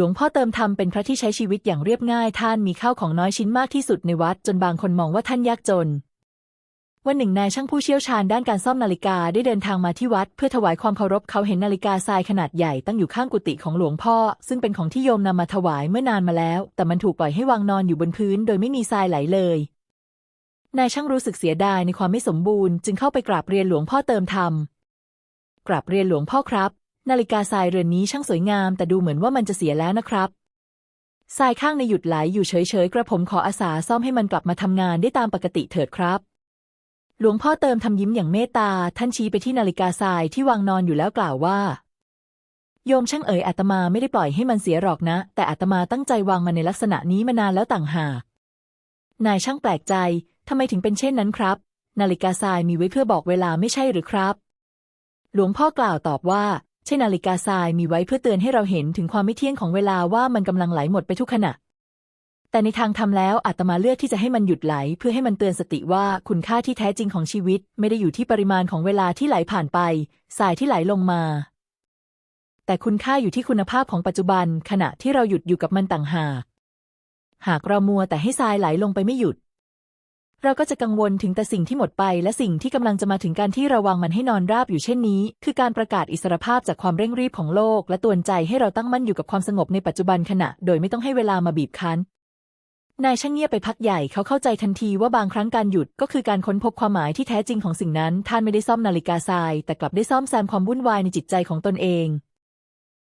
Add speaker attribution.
Speaker 1: หลวงพ่อเติมธรรมเป็นพระที่ใช้ชีวิตอย่างเรียบง่าย ท่านมีข้าวของน้อยชิ้นมากที่สุดในวัด จนบางคนมองว่าท่านยากจน วันหนึ่งนายช่างผู้เชี่ยวชาญด้านการซ่อมนาฬิกาได้เดินทางมาที่วัด เพื่อถวายความเคารพเขาเห็นนาฬิกาทรายขนาดใหญ่ตั้งอยู่ข้างกุฏิของหลวงพ่อ ซึ่งเป็นของที่โยมนำมาถวายเมื่อนานมาแล้ว แต่มันถูกปล่อยให้วางนอนอยู่บนพื้น โดยไม่มีทรายไหลเลยนายช่างรู้สึกเสียดายในความไม่สมบูรณ์ จึงเข้าไปกราบเรียนหลวงพ่อเติมธรรมกราบเรียนหลวงพ่อครับ นาฬิกาทรายเรือนนี้ช่างสวยงาม แต่ดูเหมือนว่ามันจะเสียแล้วนะครับทรายข้างในหยุดไหลอยู่เฉยๆ กระผมขออาสาซ่อมให้มันกลับมาทำงานได้ตามปกติเถิดครับ หลวงพ่อเติมทำยิ้มอย่างเมตตา ท่านชี้ไปที่นาฬิกาทรายที่วางนอนอยู่แล้วกล่าวว่า โยมช่างเอ๋ยอาตมาไม่ได้ปล่อยให้มันเสียหรอกนะ แต่อาตมาตั้งใจวางมันในลักษณะนี้มานานแล้วต่างหาก นายช่างแปลกใจทำไมถึงเป็นเช่นนั้นครับ นาฬิกาทรายมีไว้เพื่อบอกเวลาไม่ใช่หรือครับ หลวงพ่อกล่าวตอบว่า ช่นาฬิกาทรายมีไว้เพื่อเตือนให้เราเห็นถึงความไม่เที่ยงของเวลาว่ามันกำลังไหลหมดไปทุกขณะ แต่ในทางทำแล้วอาตมาเลือกที่จะให้มันหยุดไหล เพื่อให้มันเตือนสติว่าคุณค่าที่แท้จริงของชีวิต ไม่ได้อยู่ที่ปริมาณของเวลาที่ไหลผ่านไป สายที่ไหลลงมา แต่คุณค่าอยู่ที่คุณภาพของปัจจุบัน ขณะที่เราหยุดอยู่กับมันต่างหาก หากเรามัวแต่ให้ทรายไหลลงไปไม่หยุด เราก็จะกังวลถึงแต่สิ่งที่หมดไป และสิ่งที่กำลังจะมาถึงการที่ระวังมันให้นอนราบอยู่เช่นนี้ คือการประกาศอิสรภาพจากความเร่งรีบของโลก และตวนใจให้เราตั้งมั่นอยู่กับความสงบในปัจจุบันขณะ โดยไม่ต้องให้เวลามาบีบคั้นนายช่างเงียบไปพักใหญ่เขาเข้าใจทันทีว่าบางครั้งการหยุดก็คือการค้นพบความหมายที่แท้จริงของสิ่งนั้น ท่านไม่ได้ซ่อมนาฬิกาทราย แต่กลับได้ซ่อมแซมความวุ่นวายในจิตใจของตนเอง